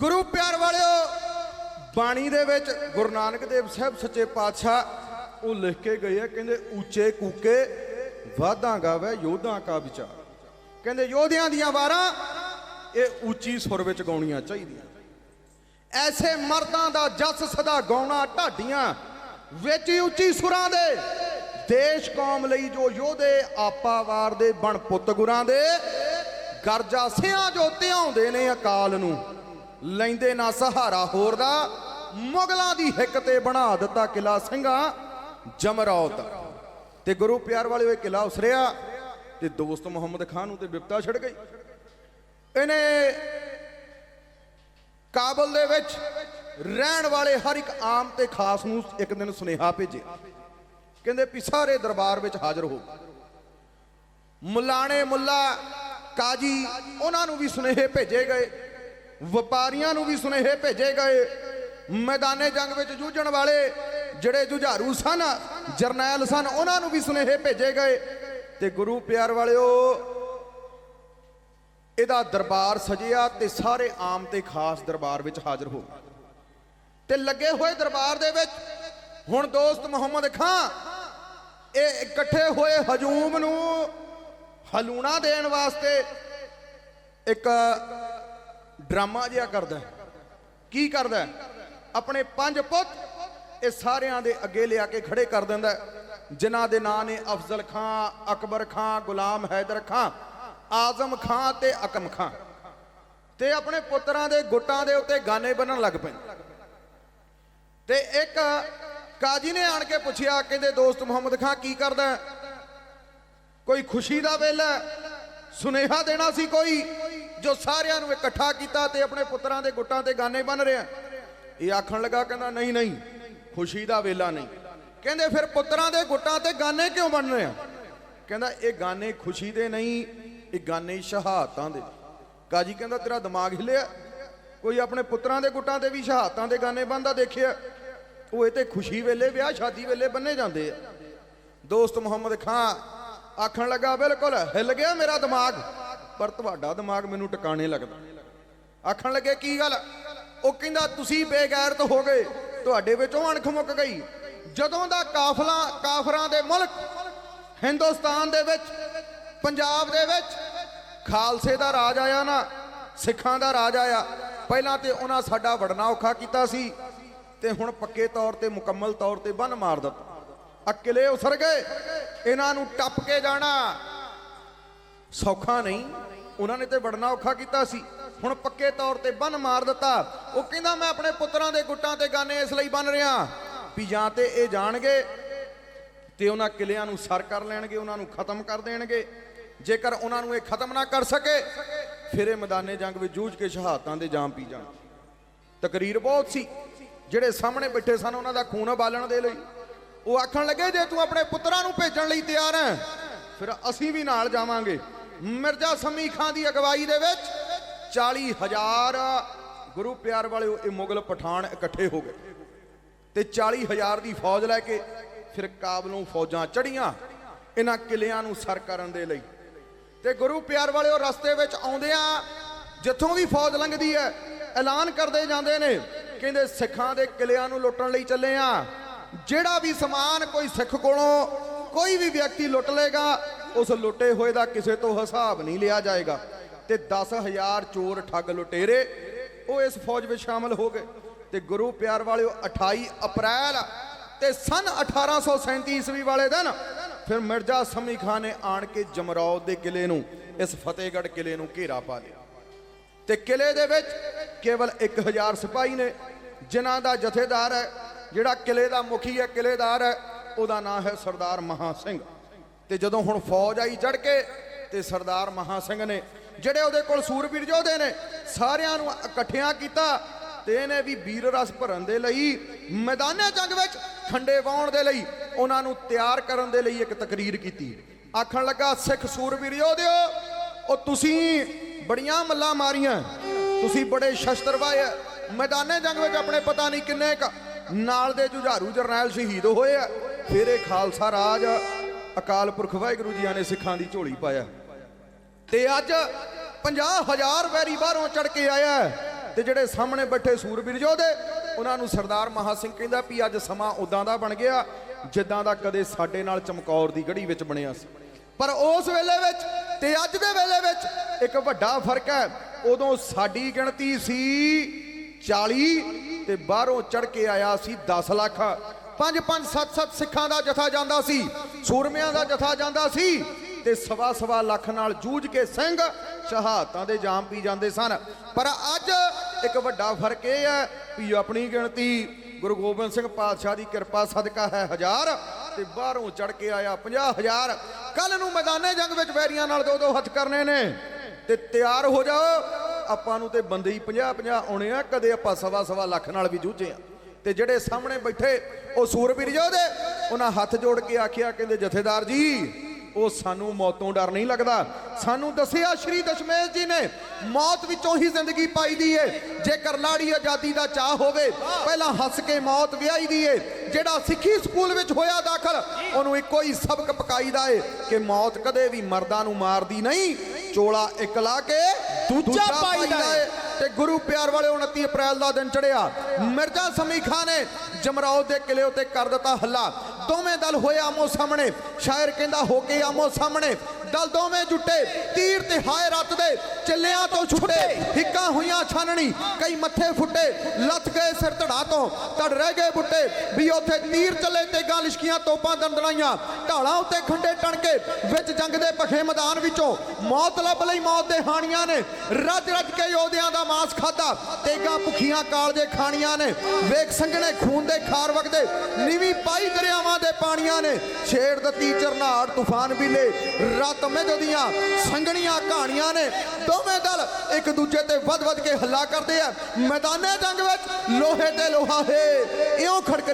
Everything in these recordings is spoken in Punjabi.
ਗੁਰੂ ਪਿਆਰ ਵਾਲਿਓ, ਬਾਣੀ ਦੇ ਵਿੱਚ ਗੁਰੂ ਨਾਨਕ ਦੇਵ ਸਾਹਿਬ ਸੱਚੇ ਪਾਤਸ਼ਾਹ ਉਹ ਲਿਖ ਕੇ ਗਏ ਆ, ਕਹਿੰਦੇ ਉੱਚੇ ਕੂਕੇ ਵਾਦਾਂ ਗਾਵੇ ਯੋਧਾਂ ਕਾ ਵਿਚਾਰ। ਕਹਿੰਦੇ ਯੋਧਿਆਂ ਦੀਆਂ ਵਾਰਾਂ, ਇਹ ਉੱਚੀ ਸੁਰ ਵਿੱਚ ਗਾਉਣੀਆਂ ਚਾਹੀਦੀਆਂ। ਐਸੇ ਮਰਦਾਂ ਦਾ ਜਸ ਸਦਾ ਗਾਉਣਾ ਢਾਡੀਆਂ, ਵਿੱਚ ਹੀ ਉੱਚੀ ਸੁਰਾਂ ਦੇ। ਦੇਸ਼ ਕੌਮ ਲਈ ਜੋ ਯੋਧੇ ਆਪਾ ਵਾਰ ਦੇ ਬਣ ਪੁੱਤ ਗੁਰਾਂ ਦੇ, ਗਰਜਾ ਸਿਆਂ ਜੋ ਧਿਆਉਂਦੇ ਨੇ ਅਕਾਲ ਨੂੰ। ਲੈਂਦੇ ਨਾ ਸਹਾਰਾ ਹੋਰ ਦਾ। ਮੁਗਲਾਂ ਦੀ ਹਿੱਕ ਤੇ ਬਣਾ ਦਿੱਤਾ ਕਿਲਾ ਸਿੰਘਾਂ ਜਮਰੌਤ। ਤੇ ਗੁਰੂ ਪਿਆਰ ਵਾਲਿਓ ਇਹ ਕਿਲਾ ਉਸਰਿਆ ਤੇ ਦੋਸਤ ਮੁਹੰਮਦ ਖਾਨ ਨੂੰ ਤੇ ਵਿਪਤਾ ਛੜ ਗਈ। ਇਹਨੇ ਕਾਬਲ ਦੇ ਵਿੱਚ ਰਹਿਣ ਵਾਲੇ ਹਰ ਇੱਕ ਆਮ ਤੇ ਖਾਸ ਨੂੰ ਇੱਕ ਦਿਨ ਸੁਨੇਹਾ ਭੇਜਿਆ। ਕਹਿੰਦੇ ਵੀ ਸਾਰੇ ਦਰਬਾਰ ਵਿੱਚ ਹਾਜ਼ਰ ਹੋ। ਮੁਲਾਣੇ ਮੁੱਲਾ ਕਾਜੀ, ਉਹਨਾਂ ਨੂੰ ਵੀ ਸੁਨੇਹੇ ਭੇਜੇ ਗਏ। ਵਪਾਰੀਆਂ ਨੂੰ ਵੀ ਸੁਨੇਹੇ ਭੇਜੇ ਗਏ। ਮੈਦਾਨੇ ਜੰਗ ਵਿੱਚ ਜੂਝਣ ਵਾਲੇ ਜਿਹੜੇ ਜੁਝਾਰੂ ਸਨ, ਜਰਨੈਲ ਸਨ, ਉਹਨਾਂ ਨੂੰ ਵੀ ਸੁਨੇਹੇ ਭੇਜੇ ਗਏ। ਤੇ ਗੁਰੂ ਪਿਆਰ ਵਾਲਿਓ, ਇਹਦਾ ਦਰਬਾਰ ਸਜਿਆ ਤੇ ਸਾਰੇ ਆਮ ਤੇ ਖਾਸ ਦਰਬਾਰ ਵਿੱਚ ਹਾਜ਼ਰ ਹੋ ਗਏ। ਤੇ ਲੱਗੇ ਹੋਏ ਦਰਬਾਰ ਦੇ ਵਿੱਚ ਹੁਣ ਦੋਸਤ ਮੁਹੰਮਦ ਖਾਂ, ਇਹ ਇਕੱਠੇ ਹੋਏ ਹਜੂਮ ਨੂੰ ਹਲੂਣਾ ਦੇਣ ਵਾਸਤੇ ਇੱਕ ਡਰਾਮਾ ਜਿਹਾ ਕਰਦਾ ਕੀ ਕਰਦਾ ਆਪਣੇ ਪੰਜ ਪੁੱਤ ਇਹ ਸਾਰਿਆਂ ਦੇ ਅੱਗੇ ਲਿਆ ਕੇ ਖੜੇ ਕਰ ਦਿੰਦਾ ਹੈ। ਜਿਨ੍ਹਾਂ ਦੇ ਨਾਂ ਨੇ ਅਫਜ਼ਲ ਖਾਂ, ਅਕਬਰ ਖਾਂ, ਗੁਲਾਮ ਹੈਦਰ ਖਾਂ, ਆਜ਼ਮ ਖਾਂ ਤੇ ਅਕਮ ਖਾਂ। ਤੇ ਆਪਣੇ ਪੁੱਤਰਾਂ ਦੇ ਗੁੱਟਾਂ ਦੇ ਉੱਤੇ ਗਾਨੇ ਬੰਨਣ ਲੱਗ ਪਏ। ਤੇ ਇੱਕ ਕਾਜੀ ਨੇ ਆਣ ਕੇ ਪੁੱਛਿਆ, ਕਹਿੰਦੇ ਦੋਸਤ ਮੁਹੰਮਦ ਖਾਂ ਕੀ ਕਰਦਾ ਕੋਈ ਖੁਸ਼ੀ ਦਾ ਵੇਲਾ ਸੁਨੇਹਾ ਦੇਣਾ ਸੀ ਕੋਈ? ਜੋ ਸਾਰਿਆਂ ਨੂੰ ਇਕੱਠਾ ਕੀਤਾ ਤੇ ਆਪਣੇ ਪੁੱਤਰਾਂ ਦੇ ਗੁੱਟਾਂ ਤੇ ਗਾਨੇ ਬੰਨ ਰਿਹਾ। ਇਹ ਆਖਣ ਲੱਗਾ, ਕਹਿੰਦਾ, ਨਹੀਂ ਨਹੀਂ, ਖੁਸ਼ੀ ਦਾ ਵੇਲਾ ਨਹੀਂ। ਕਹਿੰਦੇ, ਫਿਰ ਪੁੱਤਰਾਂ ਦੇ ਗੁੱਟਾਂ ਤੇ ਗਾਨੇ ਕਿਉਂ ਬੰਨ ਰਹੇ ਆ ਕਹਿੰਦਾ, ਇਹ ਗਾਨੇ ਖੁਸ਼ੀ ਦੇ ਨਹੀਂ, ਇਹ ਗਾਨੇ ਸ਼ਹਾਦਤਾਂ ਦੇ। ਕਾਜੀ ਕਹਿੰਦਾ, ਤੇਰਾ ਦਿਮਾਗ ਹਿੱਲਿਆ? ਕੋਈ ਆਪਣੇ ਪੁੱਤਰਾਂ ਦੇ ਗੁੱਟਾਂ ਤੇ ਵੀ ਸ਼ਹਾਦਤਾਂ ਦੇ ਗਾਨੇ ਬੰਦਾ ਦੇਖਿਆ? ਉਹ ਇਹ ਤੇ ਖੁਸ਼ੀ ਵੇਲੇ, ਵਿਆਹ ਸ਼ਾਦੀ ਵੇਲੇ ਬੰਨੇ ਜਾਂਦੇ ਆ। ਦੋਸਤ ਮੁਹੰਮਦ ਖਾਂ ਆਖਣ ਲੱਗਾ, ਬਿਲਕੁਲ, ਹਿੱਲ ਗਿਆ ਮੇਰਾ ਦਿਮਾਗ। ਪਰ ਤੁਹਾਡਾ ਦਿਮਾਗ ਮੈਨੂੰ ਟਿਕਾਣੇ ਲੱਗਦਾ। ਆਖਣ ਲੱਗੇ, ਕੀ ਗੱਲ? ਉਹ ਕਹਿੰਦਾ, ਤੁਸੀਂ ਬੇਗੈਰਤ ਹੋ ਗਏ। ਤੁਹਾਡੇ ਵਿੱਚੋਂ ਅਣਖ ਮੁੱਕ ਗਈ। ਜਦੋਂ ਦਾ ਕਾਫਲਾ, ਕਾਫਰਾਂ ਦੇ ਮੁਲਕ, ਹਿੰਦੁਸਤਾਨ ਦੇ ਵਿੱਚ, ਪੰਜਾਬ ਦੇ ਵਿੱਚ ਖਾਲਸੇ ਦਾ ਰਾਜ ਆਇਆ ਨਾ, ਸਿੱਖਾਂ ਦਾ ਰਾਜ ਆਇਆ, ਪਹਿਲਾਂ ਤੇ ਉਹਨਾਂ ਸਾਡਾ ਵੜਨਾ ਔਖਾ ਕੀਤਾ ਸੀ ਤੇ ਹੁਣ ਪੱਕੇ ਤੌਰ ਤੇ, ਮੁਕੰਮਲ ਤੌਰ ਤੇ ਬੰਨ ਮਾਰ ਦਿੱਤਾ। ਅਕਲੇ ਉਸਰ ਗਏ। ਇਹਨਾਂ ਨੂੰ ਟੱਪ ਕੇ ਜਾਣਾ ਸੌਖਾ ਨਹੀਂ। ਉਹਨਾਂ ਨੇ ਤੇ ਵੜਨਾ ਔਖਾ ਕੀਤਾ ਸੀ। ਹੁਣ ਪੱਕੇ ਤੌਰ ਤੇ ਬੰਨ ਮਾਰ ਦਿੱਤਾ। ਉਹ ਕਹਿੰਦਾ, ਮੈਂ ਆਪਣੇ ਪੁੱਤਰਾਂ ਦੇ ਗੁੱਟਾਂ ਤੇ ਗਾਨੇ ਇਸ ਲਈ ਬੰਨ ਰਿਹਾ ਵੀ ਜਾਂ ਤੇ ਇਹ ਜਾਣਗੇ ਤੇ ਉਹਨਾਂ ਕਿਲਿਆਂ ਨੂੰ ਸਰ ਕਰ ਲੈਣਗੇ, ਉਹਨਾਂ ਨੂੰ ਖਤਮ ਕਰ ਦੇਣਗੇ। ਜੇਕਰ ਉਹਨਾਂ ਨੂੰ ਇਹ ਖਤਮ ਨਾ ਕਰ ਸਕੇ, ਫਿਰ ਇਹ ਮੈਦਾਨੇ ਜੰਗ ਵਿੱਚ ਜੂਝ ਕੇ ਸ਼ਹਾਦਤਾਂ ਦੇ ਜਾਮ ਪੀ ਜਾਣ। ਤਕਰੀਰ ਬਹੁਤ ਸੀ। ਜਿਹੜੇ ਸਾਹਮਣੇ ਬੈਠੇ ਸਨ, ਉਹਨਾਂ ਦਾ ਖੂਨ ਉਬਾਲਣ ਦੇ ਲਈ। ਉਹ ਆਖਣ ਲੱਗੇ, ਜੇ ਤੂੰ ਆਪਣੇ ਪੁੱਤਰਾਂ ਨੂੰ ਭੇਜਣ ਲਈ ਤਿਆਰ ਹੈ, ਫਿਰ ਅਸੀਂ ਵੀ ਨਾਲ ਜਾਵਾਂਗੇ। ਮਿਰਜ਼ਾ ਸਮੀ ਖਾਂ ਦੀ ਅਗਵਾਈ ਦੇ ਵਿੱਚ 40000 ਗੁਰੂ ਪਿਆਰ ਵਾਲੇ ਇਹ ਮੁਗਲ ਪਠਾਨ ਇਕੱਠੇ ਹੋ ਗਏ ਤੇ 40000 ਦੀ ਫੌਜ ਲੈ ਕੇ ਫਿਰ ਕਾਬਲੋਂ ਫੌਜਾਂ ਚੜੀਆਂ ਇਹਨਾਂ ਕਿਲਿਆਂ ਨੂੰ ਸਰ ਕਰਨ ਦੇ ਲਈ। ਤੇ ਗੁਰੂ ਪਿਆਰ ਵਾਲਿਓ ਰਸਤੇ ਵਿੱਚ ਆਉਂਦਿਆਂ ਜਿੱਥੋਂ ਵੀ ਫੌਜ ਲੰਘਦੀ ਹੈ, ਐਲਾਨ ਕਰਦੇ ਜਾਂਦੇ ਨੇ, ਕਹਿੰਦੇ ਸਿੱਖਾਂ ਦੇ ਕਿਲਿਆਂ ਨੂੰ ਲੁੱਟਣ ਲਈ ਚੱਲੇ ਆ। ਜਿਹੜਾ ਵੀ ਸਮਾਨ ਕੋਈ ਸਿੱਖ ਕੋਲੋਂ ਕੋਈ ਵੀ ਵਿਅਕਤੀ ਲੁੱਟ ਲੇਗਾ ਉਸ ਲੁੱਟੇ ਹੋਏ ਦਾ ਕਿਸੇ ਤੋਂ ਹਿਸਾਬ ਨਹੀਂ ਲਿਆ ਜਾਏਗਾ। ਤੇ 10000 ਚੋਰ ਠੱਗ ਲੁਟੇਰੇ, ਉਹ ਇਸ ਫੌਜ ਵਿੱਚ ਸ਼ਾਮਲ ਹੋ ਗਏ। ਤੇ ਗੁਰੂ ਪਿਆਰ ਵਾਲਿਓ 28 ਅਪ੍ਰੈਲ ਤੇ ਸਨ 1837 ਈਸਵੀ ਵਾਲੇ ਦਿਨ, ਫਿਰ ਮਿਰਜ਼ਾ ਸਮੀ ਖਾਨ ਨੇ ਆਣ ਕੇ ਜਮਰੌਦ ਦੇ ਕਿਲੇ ਨੂੰ, ਇਸ ਫਤਿਹਗੜ੍ਹ ਕਿਲੇ ਨੂੰ ਘੇਰਾ ਪਾ ਲਿਆ। ਤੇ ਕਿਲੇ ਦੇ ਵਿੱਚ ਕੇਵਲ 1000 ਸਿਪਾਹੀ ਨੇ, ਜਿਨ੍ਹਾਂ ਦਾ ਜਥੇਦਾਰ ਹੈ, ਜਿਹੜਾ ਕਿਲੇ ਦਾ ਮੁਖੀ ਹੈ, ਕਿਲੇਦਾਰ ਹੈ, ਉਹਦਾ ਨਾਮ ਹੈ ਸਰਦਾਰ ਮਹਾ ਸਿੰਘ। ਤੇ ਜਦੋਂ ਹੁਣ ਫੌਜ ਆਈ ਚੜ ਕੇ ਤੇ ਸਰਦਾਰ ਮਹਾ ਸਿੰਘ ਨੇ, ਜਿਹੜੇ ਉਹਦੇ ਕੋਲ ਸੂਰਬੀਰ ਯੋਧੇ ਨੇ, ਸਾਰਿਆਂ ਨੂੰ ਇਕੱਠਿਆਂ ਕੀਤਾ ਤੇ ਇਹਨੇ ਵੀ ਵੀਰ ਰਸ ਭਰਨ ਦੇ ਲਈ, ਮੈਦਾਨੇ ਜੰਗ ਵਿੱਚ ਖੰਡੇ ਵਾਉਣ ਦੇ ਲਈ, ਉਹਨਾਂ ਨੂੰ ਤਿਆਰ ਕਰਨ ਦੇ ਲਈ ਇੱਕ ਤਕਰੀਰ ਕੀਤੀ। ਆਖਣ ਲੱਗਾ, ਸਿੱਖ ਸੂਰਬੀਰ ਯੋਧਿਓ, ਉਹ ਤੁਸੀਂ ਬੜੀਆਂ ਮੱਲਾਂ ਮਾਰੀਆਂ, ਤੁਸੀਂ ਬੜੇ ਸ਼ਸਤਰ ਵਾਏ, ਮੈਦਾਨੇ ਜੰਗ ਵਿੱਚ ਆਪਣੇ ਪਤਾ ਨਹੀਂ ਕਿੰਨੇ ਕ, ਨਾਲ ਦੇ ਜੁਝਾਰੂ ਜਰਨੈਲ ਸ਼ਹੀਦ ਹੋਏ ਆ, ਫਿਰ ਇਹ ਖਾਲਸਾ ਰਾਜ ਅਕਾਲ ਪੁਰਖ ਵਾਹਿਗੁਰੂ ਜੀਆਂ ਨੇ ਸਿੱਖਾਂ ਦੀ ਝੋਲੀ ਪਾਇਆ। ਤੇ ਅੱਜ 50000 ਵੈਰੀ ਬਾਹਰੋਂ ਚੜ ਕੇ ਆਇਆ ਤੇ ਜਿਹੜੇ ਸਾਹਮਣੇ ਬੈਠੇ ਸੂਰਬੀਰ ਯੋਧੇ ਉਹਨਾਂ ਨੂੰ ਸਰਦਾਰ ਮਹਾ ਸਿੰਘ ਕਹਿੰਦਾ ਵੀ ਅੱਜ ਸਮਾਂ ਉਦਾਂ ਦਾ ਬਣ ਗਿਆ ਜਿੱਦਾਂ ਦਾ ਕਦੇ ਸਾਡੇ ਨਾਲ ਚਮਕੌਰ ਦੀ ਗੜੀ ਵਿੱਚ ਬਣਿਆ ਸੀ। ਪਰ ਉਸ ਵੇਲੇ ਵਿੱਚ ਤੇ ਅੱਜ ਦੇ ਵੇਲੇ ਵਿੱਚ ਇੱਕ ਵੱਡਾ ਫ਼ਰਕ ਹੈ, ਉਦੋਂ ਸਾਡੀ ਗਿਣਤੀ ਸੀ 40 ਤੇ ਬਾਹਰੋਂ ਚੜ ਕੇ ਆਇਆ ਸੀ 10 ਲੱਖ। ਪੰਜ ਪੰਜ ਸੱਤ ਸੱਤ ਸਿੱਖਾਂ ਦਾ ਜਥਾ ਜਾਂਦਾ ਸੀ, ਸੂਰਮਿਆਂ ਦਾ ਜਥਾ ਜਾਂਦਾ ਸੀ ਤੇ ਸਵਾ ਸਵਾ ਲੱਖ ਨਾਲ ਜੂਝ ਕੇ ਸਿੰਘ ਸ਼ਹਾਦਤਾਂ ਦੇ ਜਾਮ ਪੀ ਜਾਂਦੇ ਸਨ। ਪਰ ਅੱਜ ਇੱਕ ਵੱਡਾ ਫ਼ਰਕ ਇਹ ਹੈ ਵੀ ਆਪਣੀ ਗਿਣਤੀ ਗੁਰੂ ਗੋਬਿੰਦ ਸਿੰਘ ਪਾਤਸ਼ਾਹ ਦੀ ਕਿਰਪਾ ਸਦਕਾ ਹੈ ਹਜ਼ਾਰ ਤੇ ਬਾਹਰੋਂ ਚੜ ਕੇ ਆਇਆ 50000 ਕੱਲ ਨੂੰ ਮੈਦਾਨੇ ਜੰਗ ਵਿੱਚ ਵੈਰੀਆਂ ਨਾਲ ਦੋ ਦੋ ਹੱਥ ਕਰਨੇ ਨੇ ਤੇ ਤਿਆਰ ਹੋ ਜਾਓ, ਆਪਾਂ ਨੂੰ ਤੇ ਬੰਦੇ ਹੀ 50 50 ਆਉਣੇ ਆ, ਕਦੇ ਆਪਾਂ ਸਵਾ ਸਵਾ ਲੱਖ ਨਾਲ ਵੀ ਜੂਝੇ ਆ। ਤੇ ਜਿਹੜੇ ਸਾਹਮਣੇ ਬੈਠੇ ਉਹ ਸੂਰਬੀਰ ਯੋਧੇ ਉਹਨਾਂ ਹੱਥ ਜੋੜ ਕੇ ਆਖਿਆ ਕਹਿੰਦੇ ਜਥੇਦਾਰ ਜੀ ਉਹ ਸਾਨੂੰ ਮੌਤੋਂ ਡਰ ਨਹੀਂ ਲੱਗਦਾ। ਸਾਨੂੰ ਦੱਸਿਆ ਸ਼੍ਰੀ ਦਸ਼ਮੇਸ਼ ਜੀ ਨੇ ਮੌਤ ਵਿੱਚੋਂ ਹੀ ਜ਼ਿੰਦਗੀ ਪਾਈ ਦੀ ਏ। ਜੇਕਰ ਲਾੜੀ ਆਜ਼ਾਦੀ ਦਾ ਚਾਹ ਹੋਵੇ ਪਹਿਲਾਂ ਹੱਸ ਕੇ ਮੌਤ ਵਿਆਹੀ ਦੀ ਏ। ਜਿਹੜਾ ਸਿੱਖੀ ਸਕੂਲ ਵਿੱਚ ਹੋਇਆ ਦਾਖਲ ਉਹਨੂੰ ਇੱਕੋ ਹੀ ਸਬਕ ਪਕਾਈਦਾ ਏ ਕਿ ਮੌਤ ਕਦੇ ਵੀ ਮਰਦਾਂ ਨੂੰ ਮਾਰਦੀ ਨਹੀਂ ਚੋਲਾ ਇੱਕ ਲਾ ਕੇ ਦੂਜਾ ਪਾਈਦਾ ਏ। ਤੇ ਗੁਰੂ ਪਿਆਰ ਵਾਲੇ 29 ਅਪ੍ਰੈਲ ਦਾ ਦਿਨ ਚੜਿਆ ਮਿਰਜ਼ਾ ਸਮੀ ਖਾਨ ਨੇ ਜਮਰਾਓ ਦੇ ਕਿਲੇ ਉੱਤੇ ਕਰ ਦਿੱਤਾ ਹੱਲਾ। ਦੋਵੇਂ ਦਲ ਹੋਏ ਆਮੋ ਸਾਹਮਣੇ। ਸ਼ਾਇਰ ਕਹਿੰਦਾ ਹੋ ਕੇ ਆਮੋ ਸਾਹਮਣੇ। ਦਲ ਦੋਵੇਂ ਜੁੱਟੇ ਤੀਰ ਤੇ ਹਾਏ ਰੱਤ ਦੇ ਚੱਲਿਆਂ ਤੋਂ ਛੁੱਟੇ ਹਿੱਕਾਂ ਹੋਈਆਂ ਛਾਨਣੀ ਕਈ ਮੱਥੇ ਫੁੱਟੇ ਲੱਥ ਗਏ ਸਿਰ ਧੜਾ ਤੋਂ ਤੜ ਰਹਿ ਗਏ ਬੁੱਟੇ ਵੀ ਉੱਥੇ ਤੀਰ ਚੱਲੇ ਤੇ ਗਾਂ ਲਿਸ਼ਕੀਆਂ ਤੋਪਾਂ ਦੰਦਣਾਈਆਂ ਢਾਲਾਂ ਉੱਤੇ ਖੰਡੇ ਟਣ ਕੇ ਵਿੱਚ ਜੰਗ ਦੇ ਭਖੇ ਮੈਦਾਨ ਵਿੱਚੋਂ ਮੌਤ ਲੱਭ ਲਈ ਮੌਤ ਦੇ ਹਾਣੀਆਂ ਨੇ ਰੱਜ ਰੱਜ ਕੇ ਯੋਧਿਆਂ ਦਾ ਮਾਸ ਖਾਦਾ ਤੇਗਾ ਭੁਖੀਆਂ ਕਾਲਜੇ ਖਾਣੀਆਂ ਨੇ ਵੇਖ ਸੰਘਣੇ ਖੂਨ ਦੇ ਖਾਰ ਵਗਦੇ ਨੀਵੀਂ ਪਾਈ ਦਰਿਆਵਾਂ ਦੇ ਪਾਣੀਆਂ ਨੇ ਛੇੜ ਦਿੱਤੀ ਚਰਨਾੜ ਤੂਫਾਨ ਵੀਲੇ ਰਤ ਮਿੱਧ ਦੀਆਂ ਸੰਘਣੀਆਂ ਕਹਾਣੀਆਂ ਨੇ। ਦੋਵੇਂ ਦਲ ਇੱਕ ਦੂਜੇ ਤੇ ਵੱਧ ਵੱਧ ਕੇ ਹੱਲਾ ਕਰਦੇ ਆ। ਮੈਦਾਨੇ ਜੰਗ ਵਿੱਚ ਲੋਹੇ ਤੇ ਲੋਹਾ ਹੈ। ਇਉਂ ਖੜਕ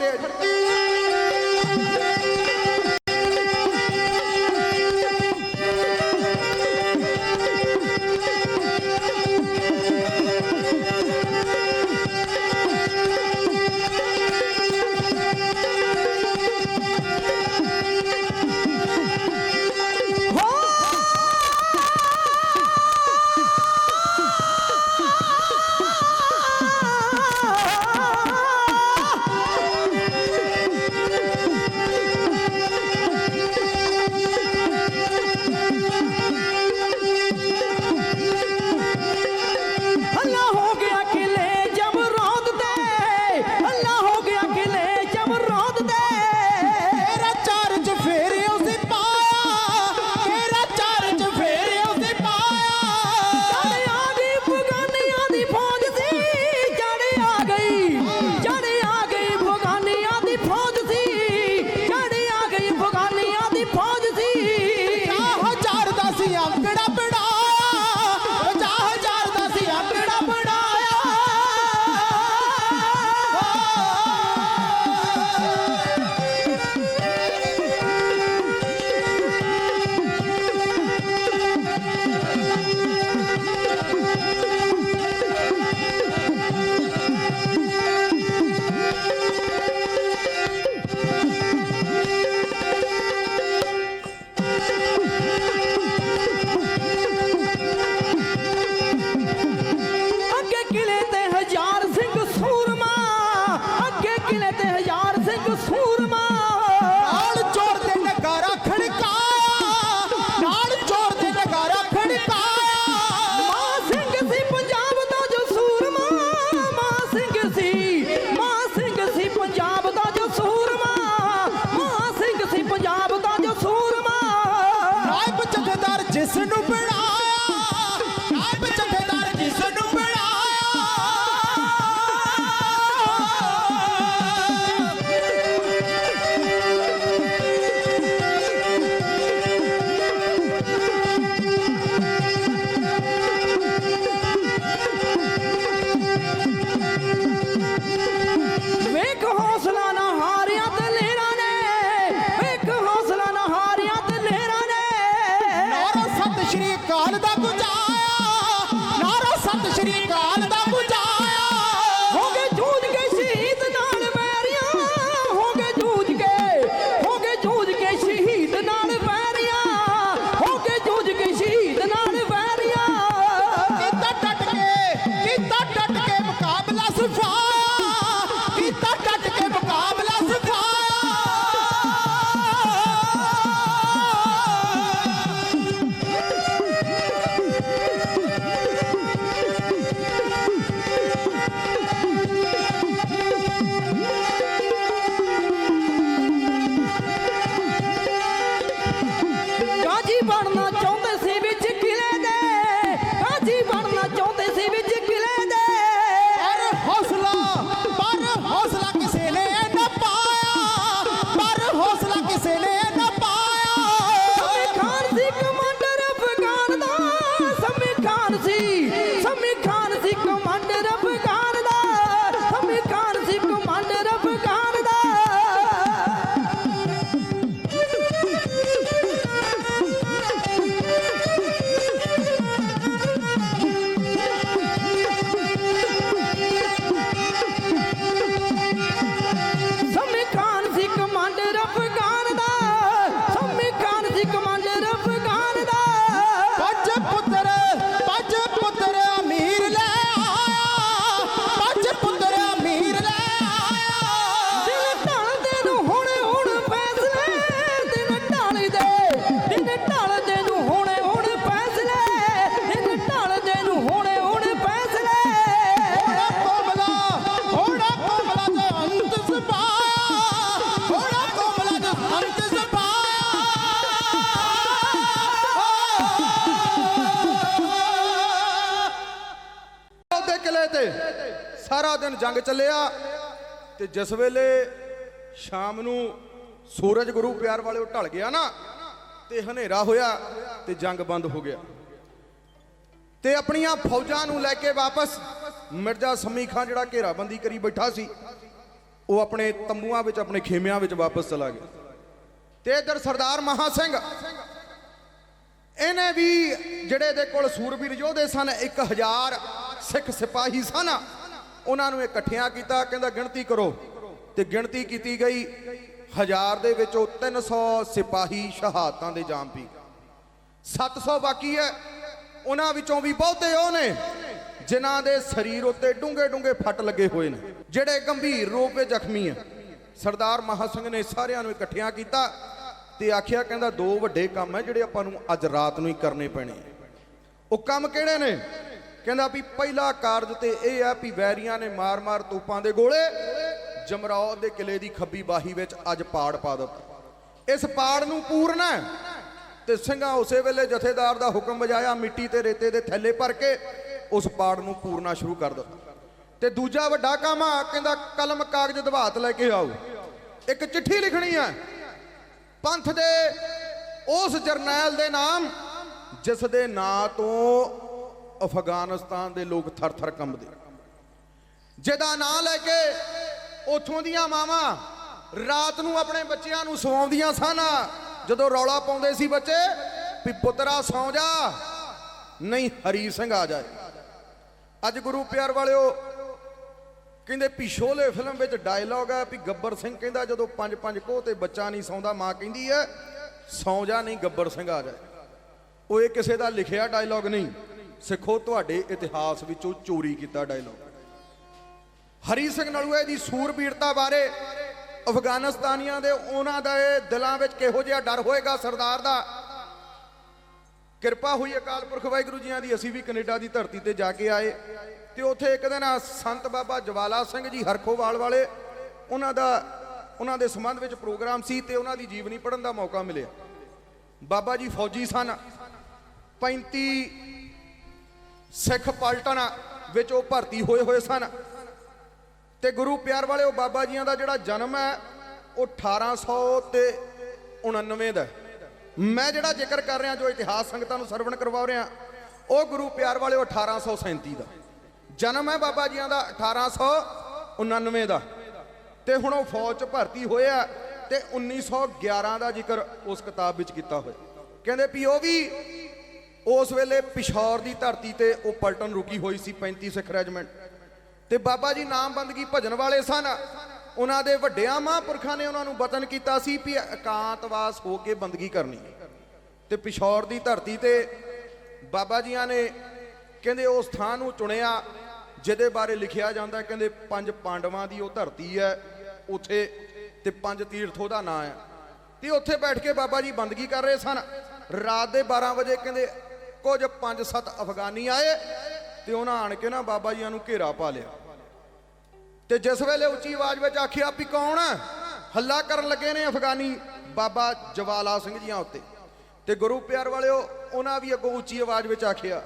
ਸਾਰਾ ਦਿਨ ਜੰਗ ਚੱਲਿਆ ਤੇ ਜਿਸ ਵੇਲੇ ਸ਼ਾਮ ਨੂੰ ਸੂਰਜ ਗੁਰੂ ਪਿਆਰ ਵਾਲੇ ਢਲ ਗਿਆ ਨਾ ਤੇ ਹਨੇਰਾ ਹੋਇਆ ਤੇ ਜੰਗ ਬੰਦ ਹੋ ਗਿਆ। ਤੇ ਆਪਣੀਆਂ ਫੌਜਾਂ ਨੂੰ ਲੈ ਕੇ ਵਾਪਸ ਮਿਰਜ਼ਾ ਸਮੀ ਖਾਨ ਜਿਹੜਾ ਘੇਰਾਬੰਦੀ ਕਰੀ ਬੈਠਾ ਸੀ, ਉਹ ਆਪਣੇ ਤੰਬੂਆਂ ਵਿੱਚ, ਆਪਣੇ ਖੇਮਿਆਂ ਵਿੱਚ ਵਾਪਸ ਚਲਾ ਗਿਆ। ਤੇ ਇਧਰ ਸਰਦਾਰ ਮਹਾ ਸਿੰਘ, ਇਹਨੇ ਵੀ ਜਿਹੜੇ ਦੇ ਕੋਲ ਸੂਰਬੀਰ ਯੋਧੇ ਸਨ 1000 ਸਿੱਖ ਸਿਪਾਹੀ ਸਨ ਉਹਨਾਂ ਨੂੰ ਇਕੱਠਿਆਂ ਕੀਤਾ, ਕਹਿੰਦਾ ਗਿਣਤੀ ਕਰੋ। ਤੇ ਗਿਣਤੀ ਕੀਤੀ ਗਈ ਹਜ਼ਾਰ ਦੇ ਵਿੱਚੋਂ 300 ਸਿਪਾਹੀ ਸ਼ਹਾਦਤਾਂ ਦੇ ਜਾਮ ਪੀ। ਗਏ 700 ਬਾਕੀ ਹੈ। ਉਹਨਾਂ ਵਿੱਚੋਂ ਵੀ ਬਹੁਤੇ ਉਹ ਨੇ ਜਿਨ੍ਹਾਂ ਦੇ ਸਰੀਰ ਉੱਤੇ ਡੂੰਘੇ ਡੂੰਘੇ ਫੱਟ ਲੱਗੇ ਹੋਏ ਨੇ, ਜਿਹੜੇ ਗੰਭੀਰ ਰੂਪ ਵਿੱਚ ਜ਼ਖਮੀ ਹੈ। ਸਰਦਾਰ ਮਹਾ ਸਿੰਘ ਨੇ ਸਾਰਿਆਂ ਨੂੰ ਇਕੱਠਿਆਂ ਕੀਤਾ ਤੇ ਆਖਿਆ, ਕਹਿੰਦਾ ਦੋ ਵੱਡੇ ਕੰਮ ਹੈ, ਜਿਹੜੇ ਆਪਾਂ ਨੂੰ ਅੱਜ ਰਾਤ ਨੂੰ ਹੀ ਕਰਨੇ ਪੈਣੇ ਉਹ ਕੰਮ ਕਿਹੜੇ ਨੇ? ਕਹਿੰਦਾ ਵੀ ਪਹਿਲਾ ਕਾਰਜ ਤੇ ਇਹ ਆ ਵੀ ਵੈਰੀਆਂ ਨੇ ਮਾਰ-ਮਾਰ ਤੋਪਾਂ ਦੇ ਗੋਲੇ ਜਮਰੌਦ ਦੇ ਕਿਲੇ ਦੀ ਖੱਬੀ ਬਾਹੀ ਵਿੱਚ ਅੱਜ ਪਾੜ ਪਾ ਦਿੱਤਾ। ਇਸ ਪਾੜ ਨੂੰ ਪੂਰਨਾ ਹੈ ਤੇ ਸਿੰਘਾਂ ਉਸੇ ਵੇਲੇ ਜਥੇਦਾਰ ਦਾ ਹੁਕਮ ਵਜਾਇਆ, ਮਿੱਟੀ ਤੇ ਰੇਤੇ ਦੇ ਥੱਲੇ ਭਰ ਕੇ ਉਸ ਪਾੜ ਨੂੰ ਪੂਰਨਾ ਸ਼ੁਰੂ ਕਰ ਦਿੱਤਾ। ਤੇ ਦੂਜਾ ਵੱਡਾ ਕੰਮ ਆ, ਕਹਿੰਦਾ ਕਲਮ ਕਾਗਜ਼ ਦਵਾਤ ਲੈ ਕੇ ਆਓ। ਇੱਕ ਚਿੱਠੀ ਲਿਖਣੀ ਆ ਪੰਥ ਦੇ ਉਸ ਜਰਨੈਲ ਦੇ ਨਾਮ, ਜਿਸ ਦੇ ਨਾਂ ਤੋਂ ਅਫਗਾਨਿਸਤਾਨ ਦੇ ਲੋਕ ਥਰ-ਥਰ ਕੰਬਦੇ। ਜਿਹਦਾ ਨਾਂ ਲੈ ਕੇ ਉਥੋਂ ਦੀਆਂ ਮਾਵਾਂ ਰਾਤ ਨੂੰ ਆਪਣੇ ਬੱਚਿਆਂ ਨੂੰ ਸਵਾਉਂਦੀਆਂ ਸਨ। ਜਦੋਂ ਰੌਲਾ ਪਾਉਂਦੇ ਸੀ ਬੱਚੇ, ਵੀ ਪੁੱਤਰਾ ਸੌਂ ਜਾ, ਨਹੀਂ ਹਰੀ ਸਿੰਘ ਆ ਜਾਏ। ਅੱਜ ਗੁਰੂ ਪਿਆਰ ਵਾਲਿਓ ਕਹਿੰਦੇ ਪਿਛੋਲੇ ਫਿਲਮ ਵਿੱਚ ਡਾਇਲੌਗ ਹੈ ਵੀ ਗੱਬਰ ਸਿੰਘ ਕਹਿੰਦਾ, ਜਦੋਂ ਪੰਜ ਪੰਜ ਕੋਹ ਤੇ ਬੱਚਾ ਨਹੀਂ ਸੌਂਦਾ, ਮਾਂ ਕਹਿੰਦੀ ਹੈ, ਸੌਂ ਜਾ, ਨਹੀਂ ਗੱਬਰ ਸਿੰਘ ਆ ਜਾਏ। ਉਹ ਇਹ ਕਿਸੇ ਦਾ ਲਿਖਿਆ ਡਾਇਲੌਗ ਨਹੀਂ। ਸਿੱਖੋ, ਤੁਹਾਡੇ ਇਤਿਹਾਸ ਵਿੱਚੋਂ ਚੋਰੀ ਕੀਤਾ ਡਾਇਲੌਗ ਹਰੀ ਸਿੰਘ ਨਲੂਏ ਦੀ ਸੂਰਬੀਰਤਾ ਬਾਰੇ ਅਫਗਾਨਿਸਤਾਨੀਆਂ ਦੇ ਉਹਨਾਂ ਦਾ ਦਿਲਾਂ ਵਿੱਚ ਕਿਹੋ ਜਿਹਾ ਡਰ ਹੋਏਗਾ ਸਰਦਾਰ ਦਾ? ਕਿਰਪਾ ਹੋਈ ਅਕਾਲ ਪੁਰਖ ਵਾਹਿਗੁਰੂ ਜੀਆਂ ਦੀ, ਅਸੀਂ ਵੀ ਕੈਨੇਡਾ ਦੀ ਧਰਤੀ ਤੇ ਜਾ ਕੇ ਆਏ। ਤੇ ਉੱਥੇ ਇੱਕ ਦਿਨ ਸੰਤ ਬਾਬਾ ਜਵਾਲਾ ਸਿੰਘ ਜੀ ਹਰਖੋਵਾਲ ਵਾਲੇ, ਉਹਨਾਂ ਦਾ, ਉਹਨਾਂ ਦੇ ਸੰਬੰਧ ਵਿੱਚ ਪ੍ਰੋਗਰਾਮ ਸੀ ਤੇ ਉਹਨਾਂ ਦੀ ਜੀਵਨੀ ਪੜ੍ਹਨ ਦਾ ਮੌਕਾ ਮਿਲਿਆ। ਬਾਬਾ ਜੀ ਫੌਜੀ ਸਨ। 35 ਸਿੱਖ ਪਲਟਨ ਵਿੱਚ ਉਹ ਭਰਤੀ ਹੋਏ ਹੋਏ ਸਨ। ਤੇ ਗੁਰੂ ਪਿਆਰ ਵਾਲੇ ਉਹ ਬਾਬਾ ਜੀਆਂ ਦਾ ਜਿਹੜਾ ਜਨਮ ਹੈ, ਉਹ 1800 ਤੇ 99 ਦਾ ਮੈਂ ਜਿਹੜਾ ਜ਼ਿਕਰ ਕਰ ਰਿਹਾ, ਜੋ ਇਤਿਹਾਸ ਸੰਗਤਾਂ ਨੂੰ ਸਰਵਣ ਕਰਵਾ ਰਿਹਾ, ਉਹ ਗੁਰੂ ਪਿਆਰ ਵਾਲੇ ਉਹ 1837 ਦਾ। ਜਨਮ ਹੈ ਬਾਬਾ ਜੀਆਂ ਦਾ 1899 ਦਾ। ਤੇ ਹੁਣ ਉਹ ਫੌਜ 'ਚ ਭਰਤੀ ਹੋਇਆ ਤੇ 1911 ਦਾ ਜ਼ਿਕਰ ਉਸ ਕਿਤਾਬ ਵਿੱਚ ਕੀਤਾ ਹੋਇਆ। ਕਹਿੰਦੇ ਵੀ ਉਹ ਵੀ ਉਸ ਵੇਲੇ ਪਿਸ਼ੌਰ ਦੀ ਧਰਤੀ ਤੇ ਉਹ ਪਲਟਨ ਰੁਕੀ ਹੋਈ ਸੀ 35 ਸਿੱਖ ਰੈਜੀਮੈਂਟ। ਤੇ ਬਾਬਾ ਜੀ ਨਾਮਬੰਦਗੀ ਭਜਨ ਵਾਲੇ ਸਨ। ਉਹਨਾਂ ਦੇ ਵੱਡਿਆਂ ਮਹਾਂਪੁਰਖਾਂ ਨੇ ਉਹਨਾਂ ਨੂੰ ਵਤਨ ਕੀਤਾ ਸੀ ਵੀ ਇਕਾਂਤਵਾਸ ਹੋ ਕੇ ਬੰਦਗੀ ਕਰਨੀ ਤੇ ਪਿਸ਼ੌਰ ਦੀ ਧਰਤੀ ਤੇ ਬਾਬਾ ਜੀਆਂ ਨੇ ਕਹਿੰਦੇ ਉਸ ਥਾਂ ਨੂੰ ਚੁਣਿਆ, ਜਿਹਦੇ ਬਾਰੇ ਲਿਖਿਆ ਜਾਂਦਾ ਕਹਿੰਦੇ ਪੰਜ ਪਾਂਡਵਾਂ ਦੀ ਉਹ ਧਰਤੀ ਹੈ ਉੱਥੇ ਤੇ ਪੰਜ ਤੀਰਥ ਉਹਦਾ ਨਾਂ ਹੈ। ਤੇ ਉੱਥੇ ਬੈਠ ਕੇ ਬਾਬਾ ਜੀ ਬੰਦਗੀ ਕਰ ਰਹੇ ਸਨ। ਰਾਤ ਦੇ 12 ਵਜੇ ਕਹਿੰਦੇ ਕੁਝ 5-7 ਅਫਗਾਨੀ ਆਏ ਤੇ ਉਹਨਾਂ ਆਣ ਕੇ ਨਾ ਬਾਬਾ ਜੀਆਂ ਨੂੰ ਘੇਰਾ ਪਾ ਲਿਆ। ਤੇ ਜਿਸ ਵੇਲੇ ਉੱਚੀ ਆਵਾਜ਼ ਵਿੱਚ ਆਖਿਆ ਵੀ ਕੌਣ ਹੱਲਾ ਕਰਨ ਲੱਗੇ ਨੇ ਅਫਗਾਨੀ ਬਾਬਾ ਜਵਾਲਾ ਸਿੰਘ ਜੀਆਂ ਉੱਤੇ। ਤੇ ਗੁਰੂ ਪਿਆਰ ਵਾਲਿਓ, ਉਹਨਾਂ ਵੀ ਅੱਗੋਂ ਉੱਚੀ ਆਵਾਜ਼ ਵਿੱਚ ਆਖਿਆ,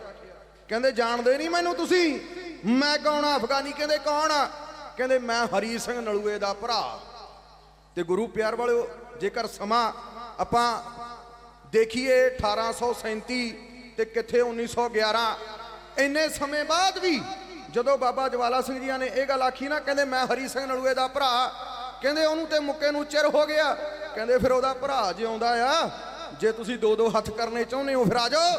ਕਹਿੰਦੇ, ਜਾਣਦੇ ਨਹੀਂ ਮੈਨੂੰ ਤੁਸੀਂ? ਮੈਂ ਕੌਣ ਆ? ਅਫਗਾਨੀ ਕਹਿੰਦੇ, ਕੌਣ ਆ? ਕਹਿੰਦੇ, ਮੈਂ ਹਰੀ ਸਿੰਘ ਨਲੂਏ ਦਾ ਭਰਾ। ਤੇ ਗੁਰੂ ਪਿਆਰ ਵਾਲਿਓ, ਜੇਕਰ ਸਮਾਂ ਆਪਾਂ ਦੇਖੀਏ 1837 ਤੇ ਕਿੱਥੇ 1911 ਇੰਨੇ ਸਮੇਂ ਬਾਅਦ ਵੀ ਜਦੋਂ ਬਾਬਾ ਜਵਾਲਾ ਸਿੰਘ ਜੀ ਨੇ ਇਹ ਗੱਲ ਆਖੀ ਨਾ, ਕਹਿੰਦੇ ਮੈਂ ਹਰੀ ਸਿੰਘ ਨਲੂਏ ਦਾ ਭਰਾ। ਕਹਿੰਦੇ ਉਹਨੂੰ ਤੇ ਮੁੱਕੇ ਨੂੰ ਚਿਰ ਹੋ ਗਿਆ। ਕਹਿੰਦੇ ਫਿਰ ਉਹਦਾ ਭਰਾ ਜਿਉਂਦਾ ਆ। ਜੇ ਤੁਸੀਂ ਦੋ ਦੋ ਹੱਥ ਕਰਨੇ ਚਾਹੁੰਦੇ ਹੋ, ਫਿਰ ਆ ਜਾਓ।